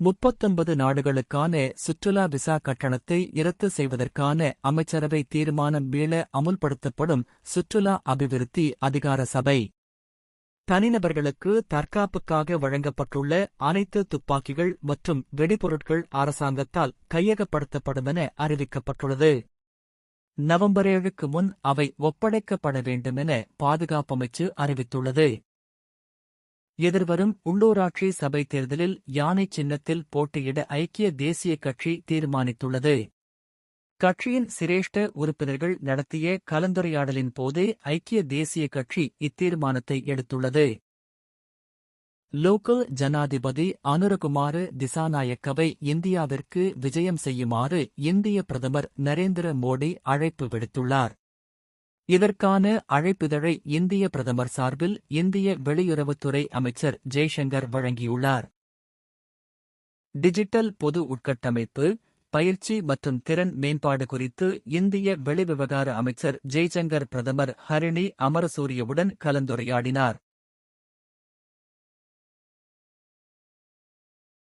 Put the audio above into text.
முப்பத்தொன்பது நாடுகளுக்கான சுற்றுலா விசா கட்டணத்தை இரத்து செய்வதற்கான அமைச்சரவை தீர்மானம் மீள அமுல்படுத்தப்படும் சுற்றுலா அபிவிருத்தி அதிகார சபை. தனிநபர்களுக்கு தற்காப்புக்காக வழங்கப்பட்டுள்ள அனைத்து துப்பாக்கிகள் மற்றும் வெடிபொருட்கள் அரசாங்கத்தால் கையகப்படுத்தப்படும் என அறிவிக்கப்பட்டுள்ளது. நவம்பர் ஏழுக்கு முன் அவை ஒப்படைக்கப்பட வேண்டுமென பாதுகாப்பு அமைச்சு அறிவித்துள்ளது. எதிர்வரும் உள்ளூராட்சி சபை தேர்தலில் யானை சின்னத்தில் போட்டியிட ஐக்கிய தேசிய கட்சி தீர்மானித்துள்ளது. கட்சியின் சிரேஷ்ட உறுப்பினர்கள் நடத்திய கலந்துரையாடலின் போதே ஐக்கிய தேசிய கட்சி இத்தீர்மானத்தை எடுத்துள்ளது. லோக்கல் ஜனாதிபதி அனுரகுமார திசாநாயக்கவை இந்தியாவிற்கு விஜயம் செய்யுமாறு இந்திய பிரதமர் நரேந்திர மோடி அழைப்பு விடுத்துள்ளார். இதற்கான அழைப்பிதழை இந்திய பிரதமர் சார்பில் இந்திய வெளியுறவுத்துறை அமைச்சர் ஜெய்சங்கர் வழங்கியுள்ளார். டிஜிட்டல் பொது உட்கட்டமைப்பு பயிற்சி மற்றும் திறன் மேம்பாடு குறித்து இந்திய வெளிவிவகார அமைச்சர் ஜெய்சங்கர் பிரதமர் ஹரிணி அமரசூரியவுடன் கலந்துரையாடினார்.